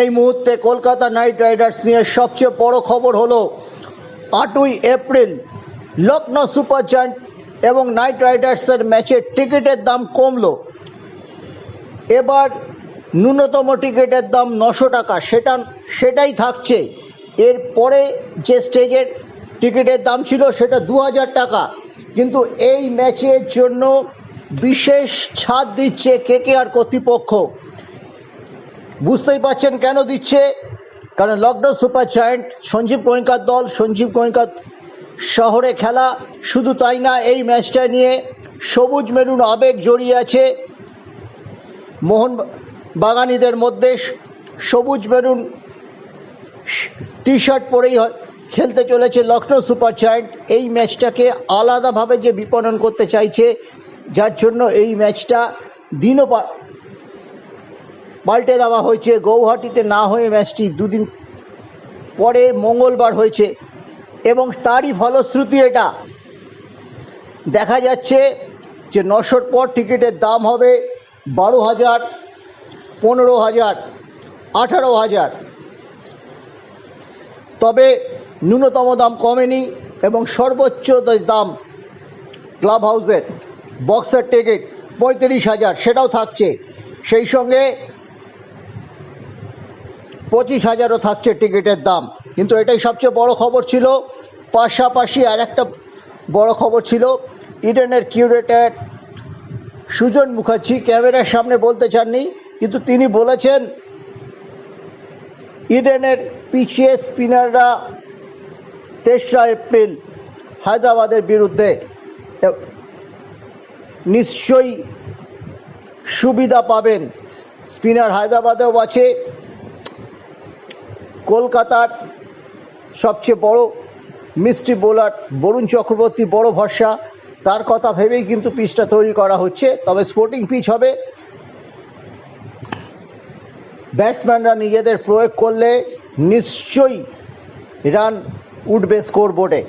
এই মুহূর্তে Kolkata night Riders নিয়ে সবচেয়ে বড় খবর হলো আটই এপ্রিল লখনৌ সুপার জায়ান্ট এবং নাইট রাইডার্সের ম্যাচের টিকিটের দাম কমলো। এবার ন্যূনতম টিকিটের দাম নশো টাকা, সেটা সেটাই থাকছে। এরপরে যে স্টেজের টিকিটের দাম ছিল সেটা দু হাজার টাকা। কিন্তু এই ম্যাচের জন্য বিশেষ ছাড় দিচ্ছে কেকেআর কর্তৃপক্ষ? বুঝতেই পারছেন কেন দিচ্ছে? কারণ লকডাউন সুপার জায়েন্ট, সঞ্জীব গোয়েঙ্কার দল, সঞ্জীব গোয়েঙ্কার শহরে খেলা, শুধু তাই না, এই ম্যাচটা নিয়ে সবুজ মেরুন আবেগ জড়িয়ে আছে মোহন বাগানিদের মধ্যে। সবুজ মেরুন টি শার্ট পরেই খেলতে চলেছে লখনৌ সুপার জায়েন্ট। এই ম্যাচটাকে আলাদাভাবে যে বিপণন করতে চাইছে, যার জন্য এই ম্যাচটা দিনও পাল্টে দেওয়া হয়েছে, গৌহাটিতে না হয়ে ম্যাচটি দুদিন পরে মঙ্গলবার হয়েছে এবং তারই ফলশ্রুতি এটা। দেখা যাচ্ছে যে নশোর পর টিকিটের দাম হবে বারো হাজার, পনেরো হাজার, আঠারো হাজার। তবে ন্যূনতম দাম কমেনি এবং সর্বোচ্চ দাম ক্লাব হাউসের বক্সের টিকিট পঁয়ত্রিশ হাজার, সেটাও থাকছে। সেই সঙ্গে পঁচিশ হাজারও থাকছে টিকিটের দাম। কিন্তু এটাই সবচেয়ে বড় খবর ছিল, পাশাপাশি আর একটা বড় খবর ছিল, ইডেনের কিউরেটার সুজন মুখার্জি ক্যামেরার সামনে বলতে চাননি, কিন্তু তিনি বলেছেন, ইডেনের পিছিয়ে স্পিনাররা তেসরা এপ্রিল হায়দ্রাবাদের বিরুদ্ধে নিশ্চয়ই সুবিধা পাবেন। স্পিনার হায়দ্রাবাদেও আছে কলকাতার সবচেয়ে বড় মিষ্টি বোলার বরুণ চক্রবর্তী, বড় ভরসা। তার কথা ভেবেই কিন্তু পিচটা তৈরি করা হচ্ছে। তবে স্পোর্টিং পিচ হবে। ব্যাটসম্যানরা নিজেদের প্রয়োগ করলে নিশ্চয়ই রান উঠবে স্কোর বোর্ডে